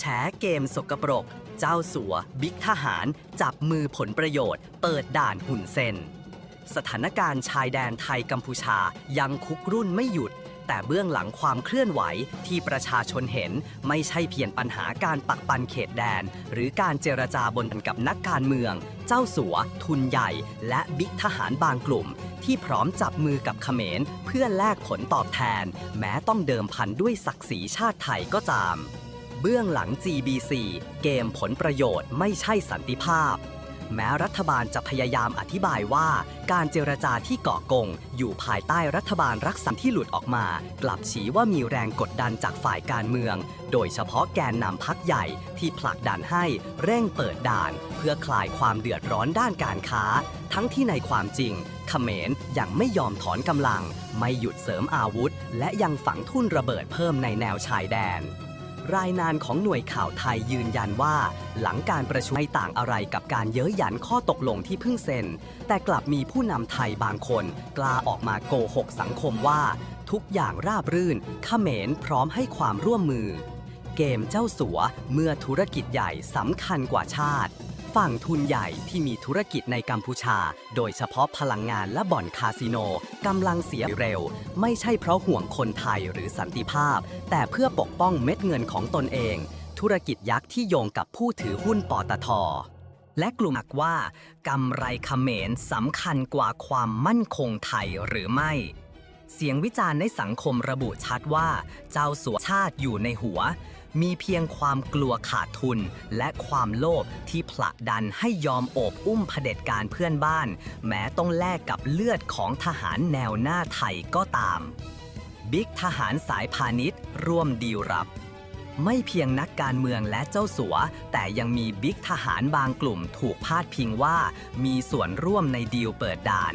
แฉเกมสกปรก เจ้าสัว บิ๊กทหาร จับมือผลประโยชน์ เปิดด่านหุ่นเซน สถานการณ์ชายแดนไทยกัมพูชายังคุกรุ่นไม่หยุด แต่เบื้องหลังความเคลื่อนไหวที่ประชาชนเห็นไม่ใช่เพียงปัญหาการปักปันเขตแดน หรือการเจรจาบนกับนักการเมือง เจ้าสัว ทุนใหญ่ และบิ๊กทหารบางกลุ่ม ที่พร้อมจับมือกับเขมร เพื่อแลกผลตอบแทน แม้ต้องเดิมพันด้วยศักดิ์ศรีชาติไทยก็ตาม เบื้องหลัง GBC เกมผลประโยชน์ไม่ใช่สันติภาพ แม้รัฐบาลจะพยายามอธิบายว่า การเจรจาที่เกาะกง อยู่ภายใต้รัฐบาลรักษาที่หลุดออกมา กลับชี้ว่ามีแรงกดดันจากฝ่ายการเมือง โดยเฉพาะแกนนำพักใหญ่ที่ผลักดันให้เร่งเปิดด่าน เพื่อคลายความเดือดร้อนด้านการค้า ทั้งที่ในความจริงเขมรยังไม่ยอมถอนกำลัง ไม่หยุดเสริมอาวุธ และยังฝังทุ่นระเบิดเพิ่มในแนวชายแดน รายงานของหน่วยข่าวไทยยืนยันว่า หลังการประชุมไม่ต่างอะไรกับการเย้ยหยันข้อตกลงที่เพิ่งเซ็น แต่กลับมีผู้นำไทยบางคน กล้าออกมาโกหกสังคมว่า ทุกอย่างราบรื่นเขมรพร้อมให้ความร่วมมือ เกมเจ้าสัวเมื่อธุรกิจใหญ่สำคัญกว่าชาติ ฝั่งทุนใหญ่ที่มีธุรกิจในกัมพูชา โดยเฉพาะพลังงานและบ่อนคาสิโนกำลังเสียเร็ว ไม่ใช่เพราะห่วงคนไทยหรือสันติภาพ แต่เพื่อปกป้องเม็ดเงินของตนเอง ธุรกิจยักษ์ที่โยงกับผู้ถือหุ้นปตทและกลุ่มอักว่ากำไรเขมรสำคัญกว่าความมั่นคงไทยหรือไม่ เสียงวิจารณ์ในสังคมระบุชัดว่า เจ้าสัวชาติอยู่ในหัว มีเพียงความกลัวขาดทุน และความโลภที่ผลักดันให้ยอมโอบอุ้มเผด็จการเพื่อนบ้าน แม้ต้องแลกกับเลือดของทหารแนวหน้าไทยก็ตาม บิ๊กทหารสายพาณิชย์ ร่วมดีลรับไม่เพียงนักการเมืองและเจ้าสัว แต่ยังมีบิ๊กทหารบางกลุ่มถูกพาดพิงว่า มีส่วนร่วมในดีลเปิดด่าน